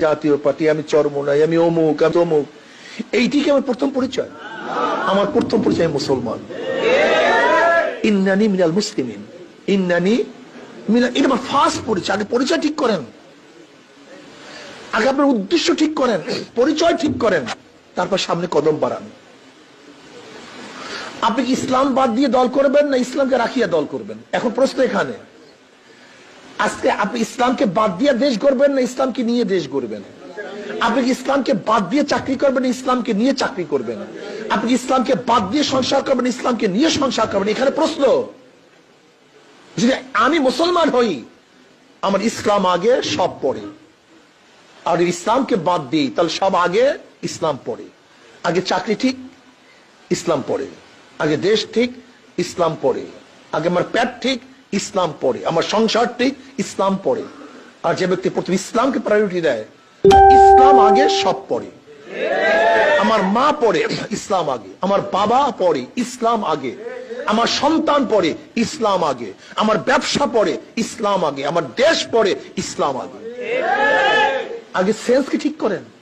জাতীয় পার্টি, আমি চরমোনাই আমি অমুক, আমি তমুক এইটি কি আমার প্রথম পরিচয়। আমার প্রথম পরিচয় মুসলমান। ইন্নানি মিনাল ইন্নানি মিনাল এটা আমার ফার্স্ট পরিচয়। আগে পরিচয় ঠিক করেন। আগে আপনার উদ্দেশ্য ঠিক করেন। পরিচয় ঠিক করেন। তারপর সামনে কদম বাড়ান। আপনি কি ইসলাম বাদ দিয়ে দল করবেন না ইসলামকে রাখিয়া দল করবেন? এখন প্রশ্ন এখানে। আজকে আপনি ইসলামকে বাদ দিয়ে দেশ গড়বেন না ইসলামকে নিয়ে দেশ গড়বেন? আপনি ইসলামকে বাদ দিয়ে চাকরি করবেন ইসলামকে নিয়ে চাকরি করবেন? আপনি ইসলামকে বাদ দিয়ে সংসার করবেন ইসলামকে নিয়ে সংসার করবেন? এখানে প্রশ্ন। যদি আমি মুসলমান হই, আমার ইসলাম আগে সব পড়ে। আর ইসলামকে বাদ দিই, তাহলে সব আগে ইসলাম পড়ে। আগে চাকরি ঠিক, ইসলাম পড়ে। আগে দেশ ঠিক, ইসলাম পড়ে। আগে আমার প্যাট ঠিক ইসলাম পড়ে। আমার সংসার ঠিক ইসলাম পড়ে। আর যে ব্যক্তি প্রথম ইসলামকে প্রায়োরিটি দেয়, ইসলাম আগে সব পড়ে। আমার মা পড়ে ইসলাম আগে। আমার বাবা পড়ে ইসলাম আগে। আমার সন্তান পড়ে ইসলাম আগে। আমার ব্যবসা পড়ে ইসলাম আগে। আমার দেশ পড়ে ইসলাম আগে। আগে সেন্স সেন্সকে ঠিক করেন?